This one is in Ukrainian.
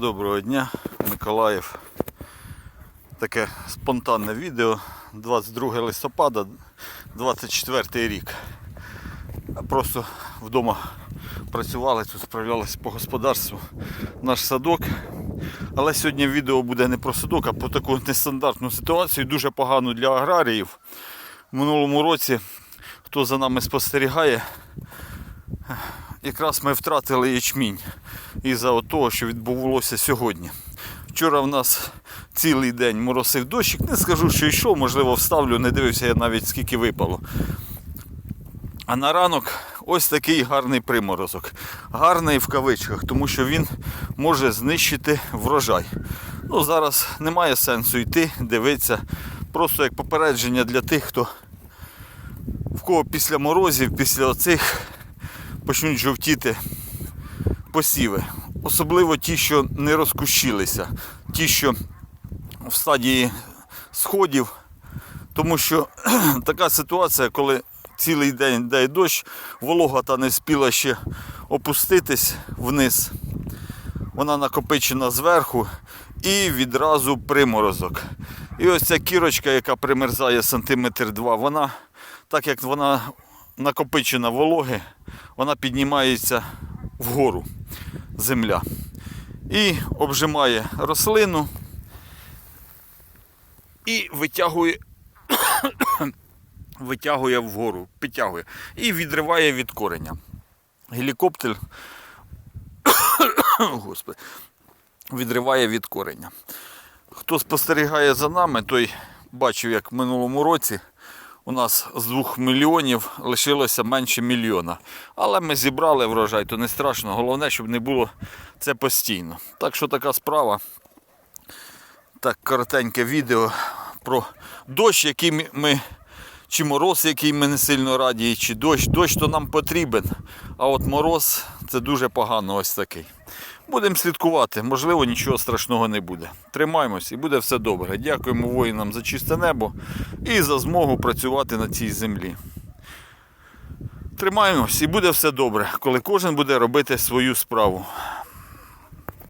Доброго дня, Миколаїв. Таке спонтанне відео 22 листопада 24 рік. Просто вдома працювали, тут справлялися по господарству наш садок. Але сьогодні відео буде не про садок, а про таку нестандартну ситуацію, дуже погану для аграріїв. В минулому році, хто за нами спостерігає, якраз ми втратили ячмінь із-за того, що відбувалося сьогодні. Вчора в нас цілий день моросив дощик. Не скажу, що йшов, можливо, вставлю, не дивився я навіть скільки випало. А на ранок ось такий гарний приморозок. Гарний в кавичках, тому що він може знищити врожай. Ну, зараз немає сенсу йти, дивитися. Просто як попередження для тих, хто в кого після морозів, після оцих почнуть жовтіти посіви. Особливо ті, що не розкущилися, ті, що в стадії сходів. Тому що така ситуація, коли цілий день йде дощ, волога та не спіла ще опуститись вниз. Вона накопичена зверху і відразу приморозок. І ось ця кірочка, яка примерзає сантиметр два, вона, так як вона накопичена вологи, вона піднімається вгору земля. І обжимає рослину і витягує, витягує вгору, підтягує і відриває від кореня. Гелікоптер Господи, відриває від кореня. Хто спостерігає за нами, той бачив, як в минулому році у нас з 2 мільйонів лишилося менше мільйона. Але ми зібрали врожай, то не страшно. Головне, щоб не було це постійно. Так що така справа. Так, коротеньке відео про дощ, який ми-. Чи мороз, який ми не сильно раді, чи дощ. Дощ то нам потрібен. А от мороз це дуже погано ось такий. Будемо слідкувати, можливо, нічого страшного не буде. Тримаємось і буде все добре. Дякуємо воїнам за чисте небо і за змогу працювати на цій землі. Тримаємось і буде все добре, коли кожен буде робити свою справу.